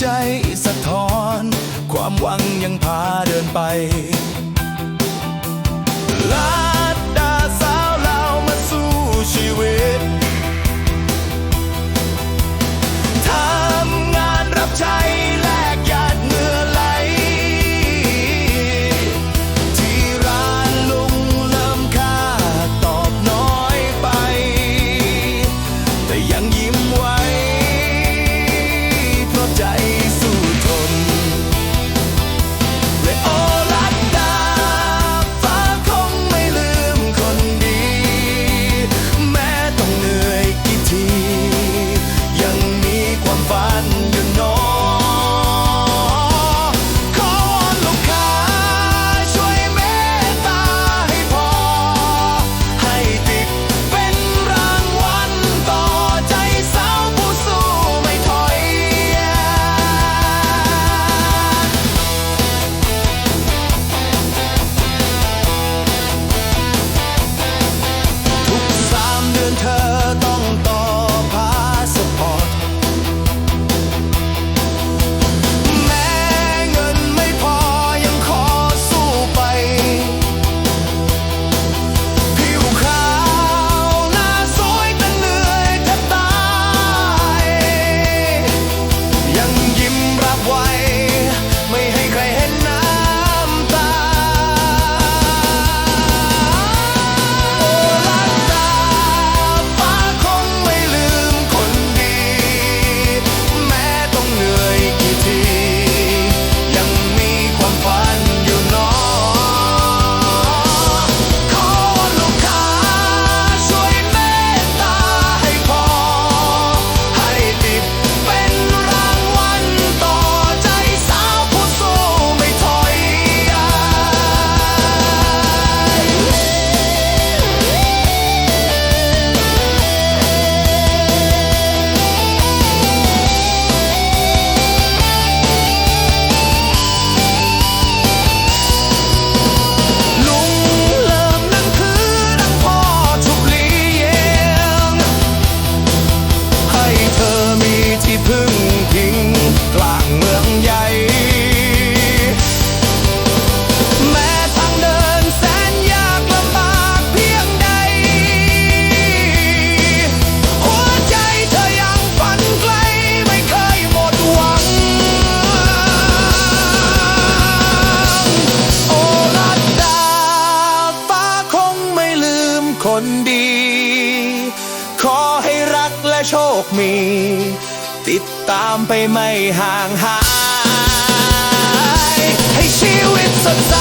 ใจสะท้อน ความหวังยังพาเดินไปลา นดี ขอให้รักและโชคมี ติดตามไปไม่ห่างหาย ให้ชีวิตสดใส